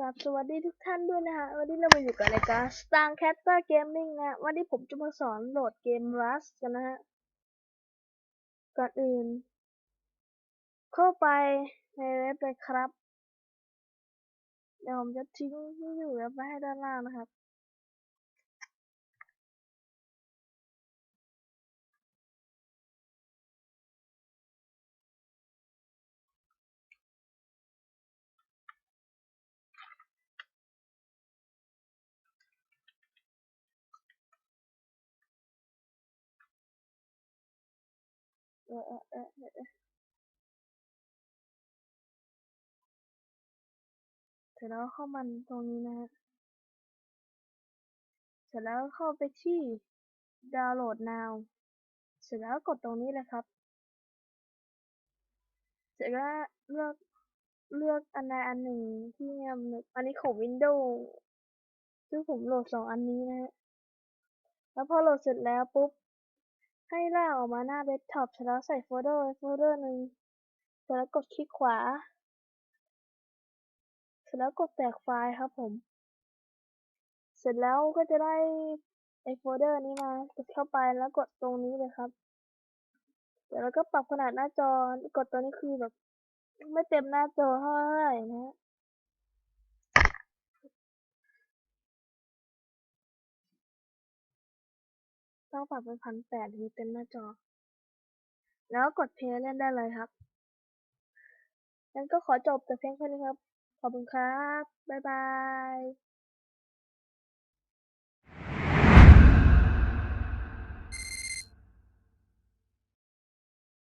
กับสวัสดีทุกท่านด้วยนะฮะ วันนี้เรามาอยู่กับรายการ Star Caster Gaming นะฮะวันนี้ผมจะมาสอนโหลดเกม Rust กันนะฮะ ก่อนอื่น เข้าไปในเว็บเลยครับ เดี๋ยวผมจะทิ้งที่อยู่แล้วไปให้ด้านล่างนะครับ ออเออเออเสร็จแล้วเข้ามันตรงนี้นะฮะเสร็จแล้วเข้าไปที่ดาวน์โหลด now เสร็จแล้วกดตรงนี้เลยครับ เสร็จแล้วเลือกเลือกอันใดอันหนึ่งที่มีอำนอันนี้ของ Windows ซึ่งผมโหลดสองอันนี้นะฮะ แล้วพอโหลดเสร็จแล้วปุ๊บ ให้ลากออกมาหน้าเดสก์ท็อปแล้วใส่โฟลเดอร์ไว้โฟลเดอร์หนึ่งเสร็จแล้วกดคลิกขวา เสร็จแล้วกดแตกไฟล์ครับผม เสร็จแล้วก็จะได้ไอโฟลเดอร์นี้มากดเข้าไปแล้วกดตรงนี้เลยครับ เดี๋ยวเราก็ปรับขนาดหน้าจอกดตัวนี้คือแบบ ไม่เต็มหน้าจอเท่าไหร่นะ ต้องปรับเป็นพันแปดมีเต็มหน้าจอ แล้วกดเพลย์เล่นได้เลยครับงั้นก็ขอจบแต่เพียงเท่านี้ครับ ขอบคุณครับ บ๊ายบาย